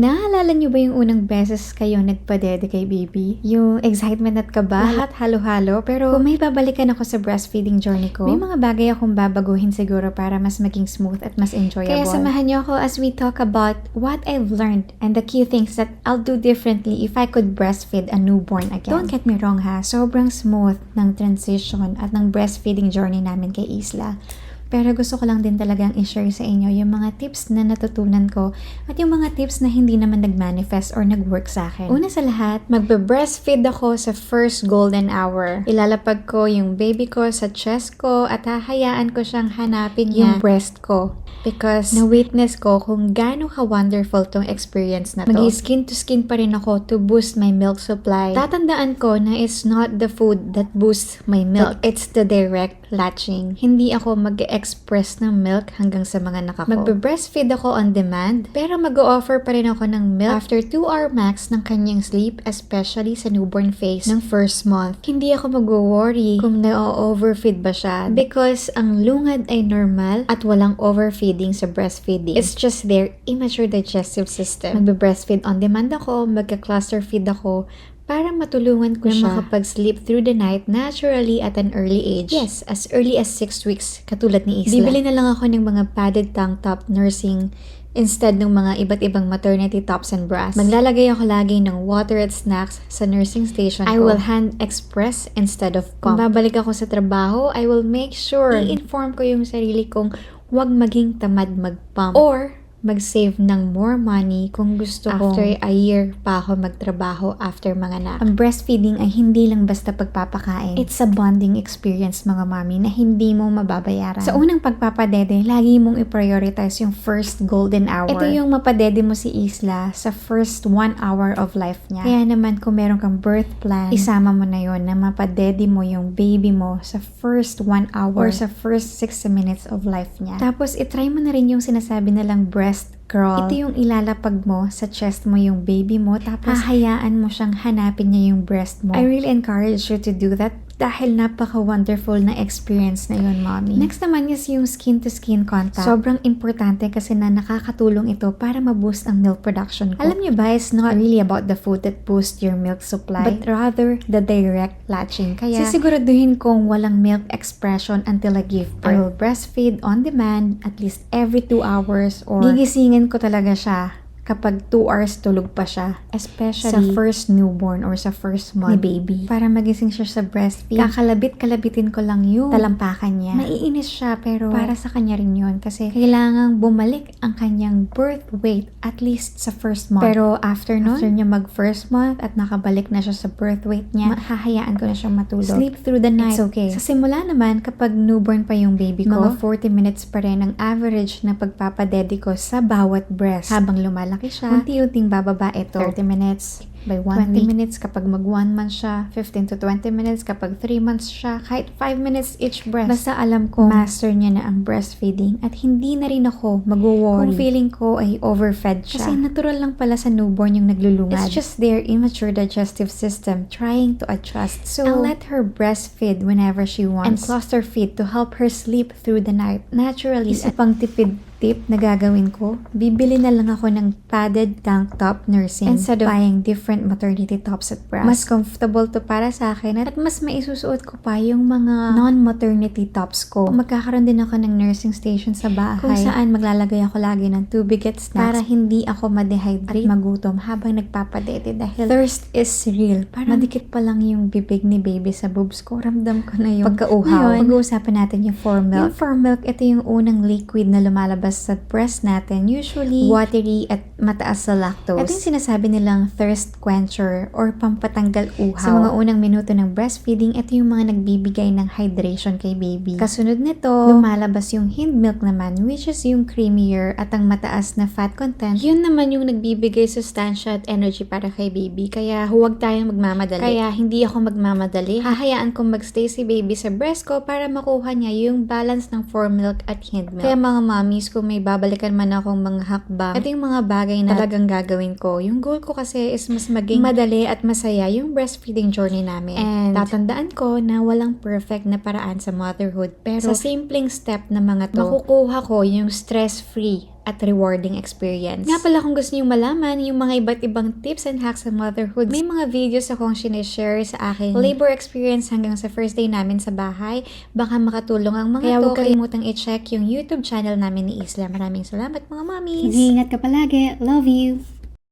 Naalala niyo ba yung unang beses kayo nagpadede kay baby? Yung excitement at kaba, lahat halo-halo. Pero kung may babalikan ako sa breastfeeding journey ko, may mga bagay akong babaguhin siguro para mas maging smooth at mas enjoyable. Kaya samahan niyo ako as we talk about what I've learned and the key things that I'll do differently if I could breastfeed a newborn again. Don't get me wrong ha, sobrang smooth ng transition at ng breastfeeding journey namin kay Isla. Pero gusto ko lang din talagang i-share sa inyo yung mga tips na natutunan ko at yung mga tips na hindi naman nag-manifest or nag-work sa akin. Una sa lahat, magbe-breastfeed ako sa first golden hour. Ilalapag ko yung baby ko sa chest ko at hahayaan ko siyang hanapin yung breast ko. Because na-witness ko kung gaano ka-wonderful tong experience na to. Mag-skin to skin pa rin ako to boost my milk supply. Tatandaan ko na it's not the food that boosts my milk. It's the direct latching. Hindi ako mag-express ng milk hanggang sa mga nakako. Magbe-breastfeed ako on demand, pero mag-o-offer pa rin ako ng milk after 2 hour max ng kanyang sleep, especially sa newborn phase ng first month. Hindi ako mag-worry kung na-overfeed ba siya because ang lungad ay normal at walang overfeeding sa breastfeeding. It's just their immature digestive system. Magbe-breastfeed on demand ako, magka-cluster feed ako, para matulungan ko siya makapag-sleep through the night naturally at an early age. Yes, as early as 6 weeks, katulad ni Isla. Bibili na lang ako ng mga padded tank top nursing instead ng mga iba't ibang maternity tops and bras. Maglalagay ako lagi ng water at snacks sa nursing station I will hand express instead of pump. Kung babalik ako sa trabaho, I will make sure i-inform ko yung sarili kong huwag maging tamad mag-pump. Or, mag-save ng more money kung gusto ko after a year pa ako magtrabaho after mga anak. Ang breastfeeding ay hindi lang basta pagpapakain. It's a bonding experience mga mami na hindi mo mababayaran. Sa unang pagpapadede, lagi mong i-prioritize yung first golden hour. Ito yung mapadede mo si Isla sa first one hour of life niya. Kaya naman kung meron kang birth plan, isama mo na yon na mapadede mo yung baby mo sa first one hour or sa first 60 minutes of life niya. Tapos, itry mo na rin yung sinasabi nilang breast Girl. Ito yung ilalapag mo sa chest mo yung baby mo tapos hahayaan mo siyang hanapin niya yung breast mo. I really encourage you to do that dahil napaka-wonderful na experience na yun, mommy. Next naman is yung skin-to-skin contact. Sobrang importante kasi na nakakatulong ito para ma-boost ang milk production ko. Alam niyo ba, it's not really about the food that boosts your milk supply, but rather the direct latching. Kaya, sisiguraduhin kong walang milk expression until I give birth. I will breastfeed on demand at least every 2 hours or gigisingin ko talaga siya kapag 2 hours tulog pa siya. Especially sa first newborn or sa first month ni baby. Para magising siya sa breastfeed. Kakalabit-kalabitin ko lang yung talampakan niya. Maiinis siya pero para sa kanya rin yun. Kasi kailangang bumalik ang kanyang birth weight at least sa first month. Pero after nun, after niya mag first month at nakabalik na siya sa birth weight niya, mahahayaan ko na siyang matulog. Sleep through the night. It's okay. Sa simula naman, kapag newborn pa yung baby ko, mga 40 minutes pa rin ang average na pagpapadede ko sa bawat breast habang lumalaki malaki siya. Unti-unting bababa ito. 30 minutes by 1 20 week. minutes kapag mag 1 month siya, 15 to 20 minutes kapag 3 months siya, kahit 5 minutes each breast. Basta alam ko, master niya na ang breastfeeding at hindi na rin ako mag-worry kung feeling ko ay overfed siya. Kasi natural lang pala sa newborn yung naglulungad. It's just their immature digestive system trying to adjust. So, I'll let her breastfeed whenever she wants and cluster feed to help her sleep through the night. Naturally, isa pang tipid tip na gagawin ko, bibili na lang ako ng padded tank top nursing instead of buying different maternity tops at bras. Mas comfortable to para sa akin at mas maisusuot ko pa yung mga non-maternity tops ko. Magkakaroon din ako ng nursing station sa bahay kung saan maglalagay ako lagi ng tubig at snacks para hindi ako ma-dehydrate at magutom habang nagpapadete dahil thirst is real. Parang madikit pa lang yung bibig ni baby sa boobs ko. Ramdam ko na yung pagkauhaw. Ngayon, pag-uusapan natin yung for milk. Yung for milk, ito yung unang liquid na lumalabas sa breast natin, usually watery at mataas sa lactose. Ito yung sinasabi nilang thirst quencher or pampatanggal uhaw. Sa mga unang minuto ng breastfeeding, ito yung mga nagbibigay ng hydration kay baby. Kasunod nito, lumalabas yung hind milk naman, which is yung creamier at ang mataas na fat content. Yun naman yung nagbibigay sustansya at energy para kay baby. Kaya huwag tayong magmamadali. Kaya hindi ako magmamadali. Hahayaan kong magstay si baby sa breast ko para makuha niya yung balance ng formilk at hind milk. Kaya mga mommies, kung may babalikan man akong mga hakbang, ito yung mga bagay na talagang gagawin ko. Yung goal ko kasi is mas maging madali at masaya yung breastfeeding journey namin. And tatandaan ko na walang perfect na paraan sa motherhood. Pero sa simpleng step na mga to, makukuha ko yung stress-free at rewarding experience. Nga pala kung gusto niyo malaman yung mga iba't ibang tips and hacks sa motherhood, may mga videos akong sinishare sa aking labor experience hanggang sa first day namin sa bahay. Baka makatulong ang mga Kaya to. huwag kalimutang i-check yung YouTube channel namin ni Isla. Maraming salamat mga mommies! Ingat ka palagi. Love you.